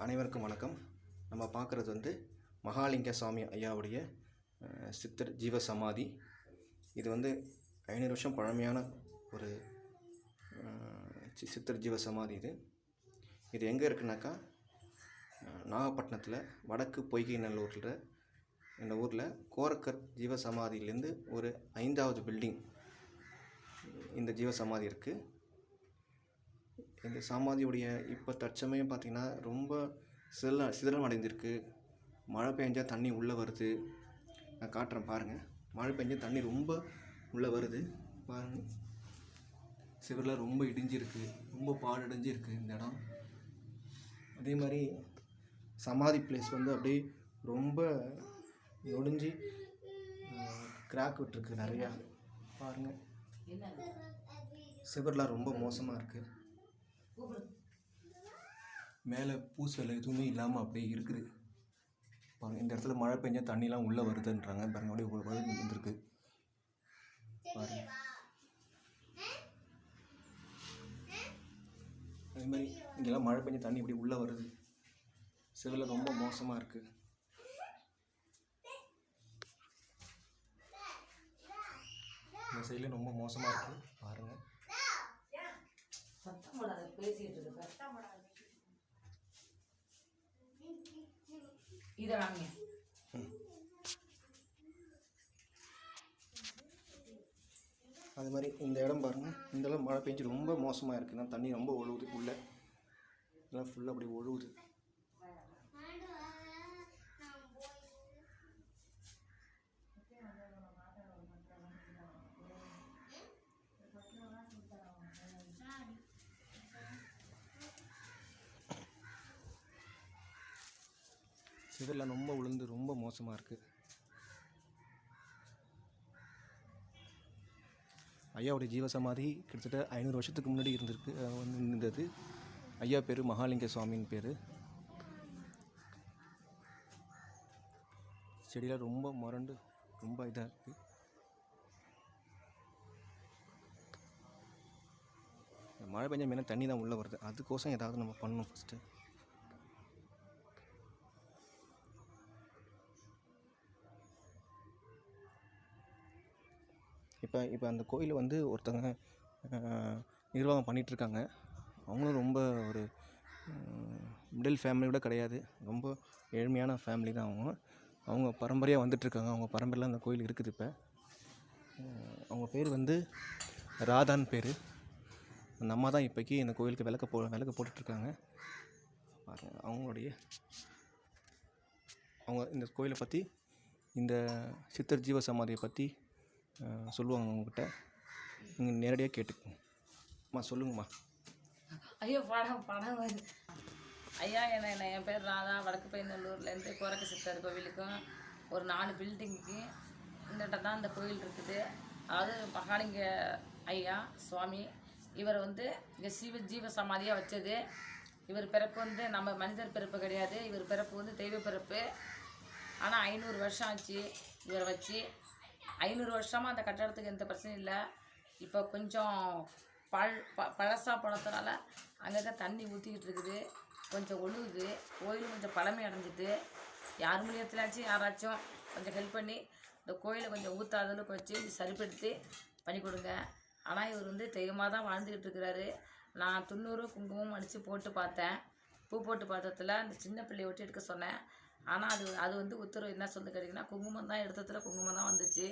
அனைவருக்கும் வணக்கம். நம்ம பார்க்குறது வந்து மகாலிங்க சுவாமி ஐயாவுடைய சித்தர் ஜீவ சமாதி இது வந்து ஐநூறு வருஷம் பழமையான ஒரு சி- சித்தர் ஜீவ சமாதி இது. இது எங்கே இருக்குனாக்கா நாகப்பட்டினத்தில் வடக்கு பொய்கை நல்லூரில் இந்த ஊரில் கோரக்கர் ஜீவ சமாதியிலேருந்து ஒரு ஐந்தாவது பில்டிங் இந்த ஜீவ சமாதி இருக்குது இந்த சமாதியுடைய இப்போ தற்சமயம் பார்த்திங்கன்னா ரொம்ப சிதல சிதறம் அடைந்திருக்கு மழை பெஞ்சால் தண்ணி உள்ளே வருது. நான் காட்டுறேன் பாருங்கள் மழை பெஞ்சால் தண்ணி ரொம்ப உள்ளே வருது. பாருங்கள் சிவரில் ரொம்ப இடிஞ்சிருக்கு. ரொம்ப பாடடைஞ்சிருக்கு இந்த இடம். அதே மாதிரி சமாதி பிளேஸ் வந்து அப்படியே ரொம்ப நொடிஞ்சு கிராக் விட்டுருக்கு நிறையா. பாருங்கள் சிவரில் ரொம்ப மோசமாக இருக்குது மேலே பூசல் எதுவுமே இல்லாமல் அப்படியே இருக்குது. பாருங்க இந்த இடத்துல மழை பெஞ்சால் தண்ணிலாம் உள்ளே வருதுன்றாங்க. பாருங்க அப்படியே இவ்வளோ வழி வந்துருக்கு பாருங்க. அதே மாதிரி இங்கெல்லாம் மழை பெஞ்ச தண்ணி இப்படி உள்ளே வருது. சிவில் ரொம்ப மோசமாக இருக்குது இந்த சைடில் ரொம்ப மோசமாக இருக்குது பாருங்கள் சத்தம் போடாத பேசிட்டு இருக்க இத வாங்க. அது மாதிரி இந்த இடம் பாருங்கள் இந்த இடம் மழை பெஞ்சு ரொம்ப மோசமாக இருக்குன்னா தண்ணி ரொம்ப ஒழுகுது. உள்ளே. இதெல்லாம் ஃபுல்லாக அப்படி ஒழுகுது. இதெல்லாம் ரொம்ப விழுந்து ரொம்ப மோசமாக இருக்குது ஐயாவுடைய ஜீவசமாதி கிட்டத்தட்ட ஐநூறு வருஷத்துக்கு முன்னாடி இருந்திருக்கு வந்து இருந்தது. ஐயா பேர் மகாலிங்க சுவாமின்னு பேர். செடியெல்லாம் ரொம்ப மறண்டு ரொம்ப இதாக இருக்குது மழை பெஞ்ச மேலே தண்ணி தான் உள்ளே வருது. அதுக்கோசம் ஏதாவது நம்ம பண்ணணும் ஃபஸ்ட்டு இப்போ இப்போ அந்த கோயில் வந்து ஒருத்தவங்க நிர்வாகம் பண்ணிகிட்ருக்காங்க அவங்களும் ரொம்ப ஒரு மிடில் ஃபேமிலியோட கிடையாது. ரொம்ப ஏழ்மையான ஃபேமிலி தான் அவங்க. அவங்க பரம்பரையாக வந்துட்டுருக்காங்க. அவங்க பரம்பரையில் அந்த கோயில் இருக்குது இப்போ. அவங்க பேர் வந்து ராதான் பேர். அந்த அம்மா தான் இப்போக்கி இந்த கோயிலுக்கு விளக்க போ விளக்கு போட்டுட்ருக்காங்க பாருங்க அவங்களுடைய அவங்க இந்த கோயிலை பற்றி இந்த சித்தர் ஜீவ சமாதியை பற்றி சொல்லுவாங்க உங்ககிட்ட. நீங்கள் நேரடியாக கேட்டுக்கோங்கம்மா சொல்லுங்கம்மா. ஐயோ படம் படம் வருது ஐயா என்ன என்ன என் பேர் ராதா. வடக்கு பையநல்லூர்லேருந்து கோரக்க சித்தர் கோவிலுக்கும் ஒரு நாலு பில்டிங்க்கு இந்த தான் இந்த கோயில் இருக்குது. அதாவது மகாலிங்க ஐயா சுவாமி இவர் வந்து இங்கே சீவ ஜீவ சமாதியாக வச்சது. இவர் பிறப்பு வந்து நம்ம மனிதர் பிறப்பு கிடையாது. இவர் பிறப்பு வந்து தெய்வ பிறப்பு. ஆனால் ஐநூறு வருஷம் ஆச்சு இவரை வச்சு. ஐநூறு வருஷமாக அந்த கட்டடத்துக்கு எந்த பிரச்சனையும் இல்லை. இப்போ கொஞ்சம் பழ ப பழசா பழத்தினால அங்கங்கே தண்ணி ஊற்றிக்கிட்டு இருக்குது. கொஞ்சம் ஒழுகுது. கோயில் கொஞ்சம் பழமை அடைஞ்சிது. யார் மூலியத்திலாச்சும் யாராச்சும் கொஞ்சம் ஹெல்ப் பண்ணி இந்த கோயிலை கொஞ்சம் ஊற்றாதளவுக்கு வச்சு சரிப்படுத்தி பண்ணி கொடுங்க. ஆனால் இவர் வந்து தெய்வமாக தான் வாழ்ந்துக்கிட்டு இருக்கிறாரு. நான் துண்ணூறு குங்குமம் அடித்து போட்டு பார்த்தேன். பூ போட்டு பார்த்ததில் அந்த சின்ன பிள்ளையை ஒட்டி எடுக்க சொன்னேன். ஆனால் அது அது வந்து உத்தரவு என்ன சொல்லு கேட்டிங்கன்னா குங்குமம் தான் எடுத்ததுல குங்குமம் தான் வந்துச்சு.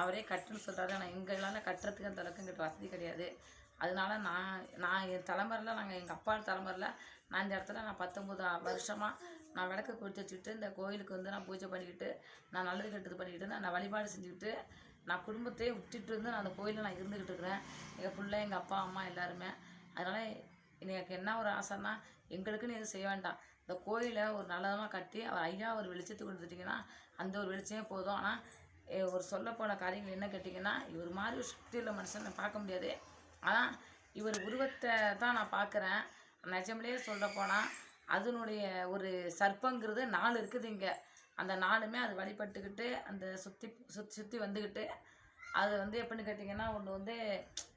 அவரே கட்டுன்னு சொல்கிறாரு ஆனால் எங்களால் கட்டுறதுக்கு அந்த அளவுக்கு எங்கிட்ட வசதி கிடையாது. அதனால நான் நான் என் தலைமுறையில் நாங்கள் எங்கள் அப்பா தலைமுறையில் நான் இந்த இடத்துல நான் பத்தொம்பது வருஷமாக நான் விளக்கு கொடுத்து வச்சுக்கிட்டு இந்த கோயிலுக்கு வந்து நான் பூஜை பண்ணிக்கிட்டு நான் நல்லது கெட்டது பண்ணிக்கிட்டு நான் வழிபாடு செஞ்சுக்கிட்டு நான் குடும்பத்தையே விட்டுட்டு வந்து நான் அந்த கோயிலில் நான் இருந்துக்கிட்டு இருக்கிறேன். எங்கள் பிள்ளை எங்கள் அப்பா அம்மா எல்லாருமே. அதனால் எனக்கு என்ன ஒரு ஆசைன்னா எங்களுக்குன்னு எதுவும் செய்ய வேண்டாம். இந்த கோயிலை ஒரு நல்லதமாக கட்டி அவர் ஐயா ஒரு வெளிச்சத்துக்கு கொடுத்துட்டிங்கன்னா அந்த ஒரு வெளிச்சமே போதும். ஆனால் ஒரு சொல்லப்போன காரியங்கள் என்ன கேட்டிங்கன்னா இவர் மாதிரி ஒரு சக்தி உள்ள மனுஷன் நான் பார்க்க முடியாது. ஆனால் இவர் உருவத்தை தான் நான் பார்க்குறேன். நிஜம்லேயே சொல்ல போனால் அதனுடைய ஒரு சர்ப்பங்கிறது நாலு இருக்குது இங்கே. அந்த நாளுமே அது வழிபட்டுக்கிட்டு அந்த சுற்றி சுற்றி சுற்றி வந்துக்கிட்டு அது வந்து எப்படின்னு கேட்டிங்கன்னா ஒன்று வந்து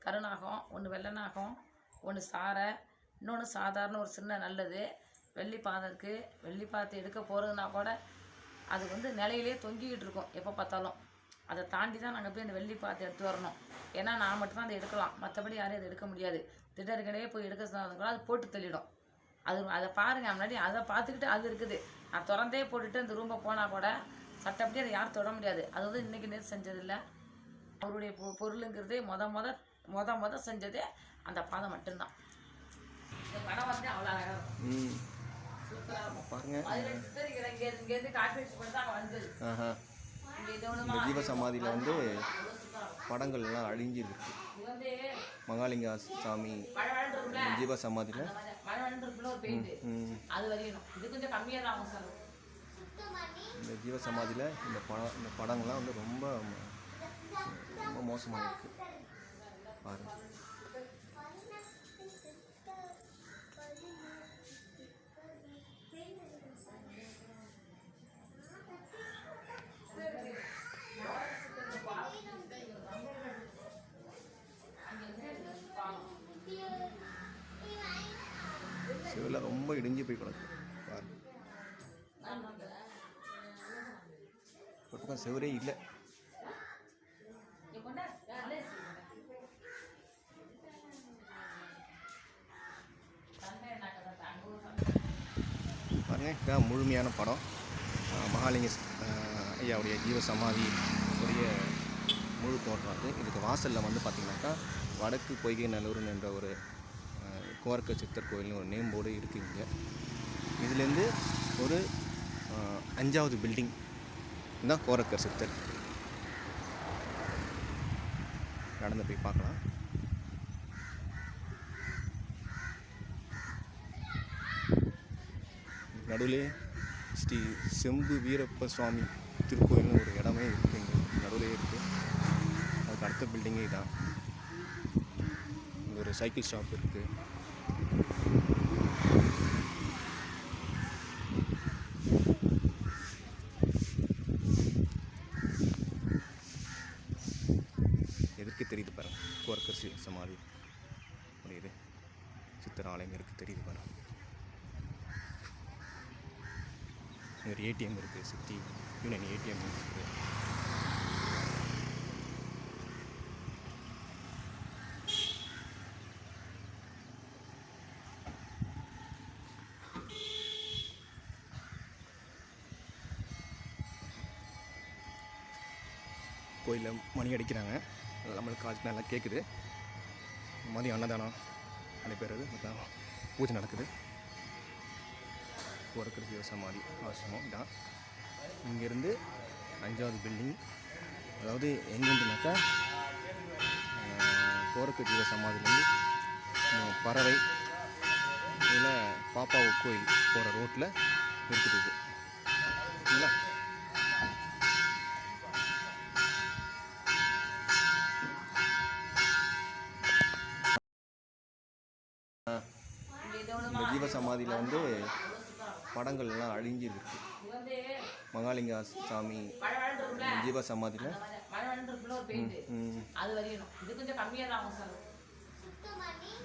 கருநாகம் ஒன்று வெள்ளை நாகம் ஒன்று சாரை இன்னொன்று சாதாரண ஒரு சின்ன நல்லது. வெள்ளி பாதம் இருக்குது வெள்ளி பாதத்தை எடுக்க போகிறதுனா கூட அது வந்து நிலையிலே தொங்கிக்கிட்டு இருக்கும் எப்போ பார்த்தாலும். அதை தாண்டி தான் நாங்கள் போய் அந்த வெள்ளி பாதத்தை எடுத்து வரணும். ஏன்னா நான் மட்டும்தான் அதை எடுக்கலாம். மற்றபடி யாரும் அதை எடுக்க முடியாது. திடற்கடையே போய் எடுக்க சொன்னது கூட அது போட்டு தள்ளிடும். அது அதை பாருங்கள் முன்னாடி அதை பார்த்துக்கிட்டு அது இருக்குது. நான் திறந்தே போட்டுட்டு அந்த ரூமை போனால் கூட சட்டப்படி அதை யாரும் தொட முடியாது. அது வந்து இன்றைக்கி நேற்று செஞ்சதில்ல. அவருடைய பொ பொருளுங்கிறதே மொத மொத மொத மொத செஞ்சதே அந்த பாதம் மட்டும்தான். இந்த படம் வந்து அவ்வளோ அழகாக இருக்கும். பாருங்க. இந்த ஒன்றுமா ஜீவ சமாதியில் வந்து படங்கள்லாம் அழிஞ்சிருக்கு. மகாலிங்க சாமி மழை இருக்குல்ல ஜீவ சமாதியில். மழை இருக்குல்ல ஒரு பெயிண்ட்? ம் அது வரையணும் இது கொஞ்சம் கம்மியாக தான் ஆகும் சார். இந்த ஜீவ சமாதியில் இந்த படம் இந்த படங்கள்லாம் வந்து ரொம்ப ரொம்ப மோசமாக இருக்குது பாருங்க. ஒரு பக்கம் செவரே இல்லை. பாருங்க முழுமையான படம். மகாலிங்க ஐயாவுடைய ஜீவ சமாதி உடைய முழு தோற்றம் அது. இதுக்கு வாசலில் வந்து பார்த்திங்கனாக்கா வடக்கு பொய்கை நல்லூர்னு என்ற ஒரு கோரக்க சித்தர் கோயில்னு ஒரு நேம் போர்டு இருக்குது இங்கே. இதுலேருந்து ஒரு அஞ்சாவது பில்டிங் இதுதான் கோரக்கர் சித்தர்? நடந்து போய் பார்க்கலாம். நடுவில் ஸ்ரீ செம்பு வீரப்ப சுவாமி திருக்கோயில்னு ஒரு இடமே இருக்குது இங்கே. நடுவில் இருக்குது அதுக்கு அடுத்த பில்டிங்கே இதான். ஒரு சைக்கிள் ஷாப் இருக்குது எதற்கு தெரியுது பாருங்க கோரக்கர் சி சமாதி முடியுது சித்தர் ஆலயம் இருக்குது தெரியுது பாருங்க ஒரு ஏடிஎம் இருக்குது சித்தி. யூனியன் ஏடிஎம் இருக்குது கோயிலில் மணி அடிக்கிறாங்க. நம்மளுக்கு காசு நல்லா கேட்குது மதியம் அன்னதானம் நடைபெறுது. அதான் பூஜை நடக்குது. போரக்கர் ஜீவ சமாதி ஆசிரமம் தான் இங்கேருந்து அஞ்சாவது பில்டிங் அதாவது எங்கேருந்துனாக்கா போரக்கர் ஜீவ சமாதிலேருந்து பறவை இதில் பாப்பாவு கோயில் போகிற ரோட்டில் இருக்குது இது. ஜீவ சமாதியில் வந்து படங்கள்லாம் அழிஞ்சிருக்கு. மகாலிங்க சாமி ஜீவ சமாதியில்.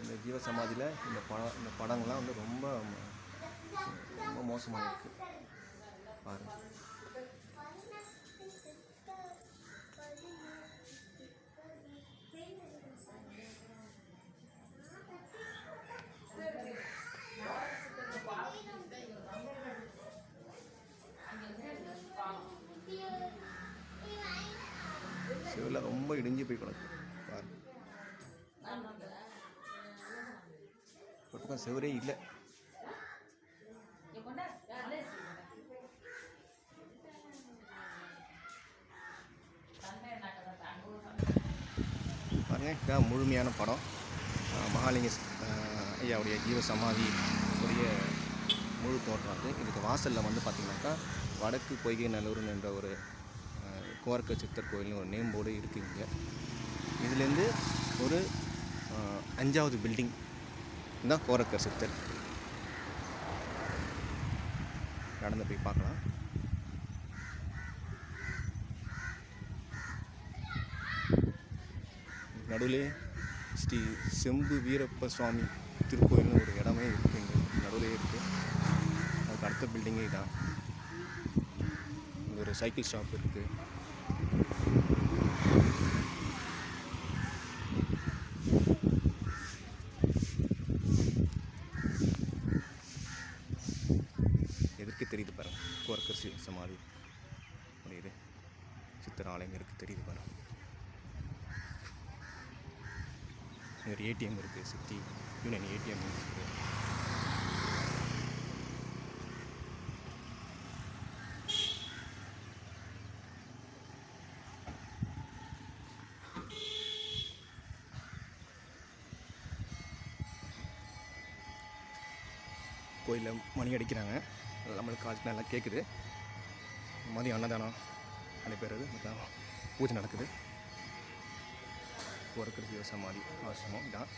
இந்த ஜீவ சமாதியில் இந்த படம் இந்த படங்கள்லாம் வந்து ரொம்ப ரொம்ப மோசமாக இருக்குது பாருங்க. இடிஞ்சு போய் கிடக்கு. பாருங்க ஒரு பக்கம் செவரே இல்லை. பாருங்க இதான் முழுமையான படம். மகாலிங்க ஐயாவுடைய ஜீவ சமாதி உடைய முழு தோற்றம் அது. இதுக்கு வாசலில் வந்து பார்த்திங்கனாக்கா வடக்கு பொய்கை நல்லூர்னு என்ற ஒரு அஹ், சித்தர் கோயில்னு ஒரு நேம் போர்டு இருக்குது இங்கே. இதுலேருந்து ஒரு அஞ்சாவது பில்டிங் தான் கோரக்கர் சித்தர். நடந்து போய் பார்க்கலாம். நடுவில் ஸ்ரீ செம்பு வீரப்ப சுவாமி திருக்கோயில்னு ஒரு இடமே இருக்குது இங்கே. நடுவில் இருக்குது அதுக்கு அடுத்த பில்டிங்கே இதான். இங்கே ஒரு சைக்கிள் ஷாப் இருக்குது எதற்கு தெரியுது பாருங்க. கோரக்கர் சி சமாதி. முடியுது சித்தர் ஆலயம் இருக்குது தெரியுது பாருங்க. ஒரு ஏடிஎம் இருக்குது சித்தி யூனியன் ஏடிஎம் இருக்குது கோயிலில் மணி அடிக்கிறாங்க. நம்மளுக்கு காசு நல்லா கேட்குது மதியம் அன்னதானம். நடைபெறுது மொத்தம் பூஜை நடக்குது. போரக்கர் ஜீவ சமாதி ஆசிரமம் இதான்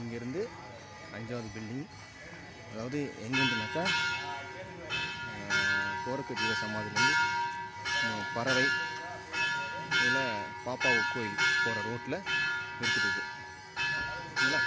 இங்கேருந்து அஞ்சாவது பில்டிங் அதாவது எங்கேருந்துனாக்கா போரக்கர் ஜீவ சமாதிலேருந்து பறவை இதில் பாப்பாவு கோயில் போகிற ரோட்டில் இருக்குது இல்லை? சரிங்களா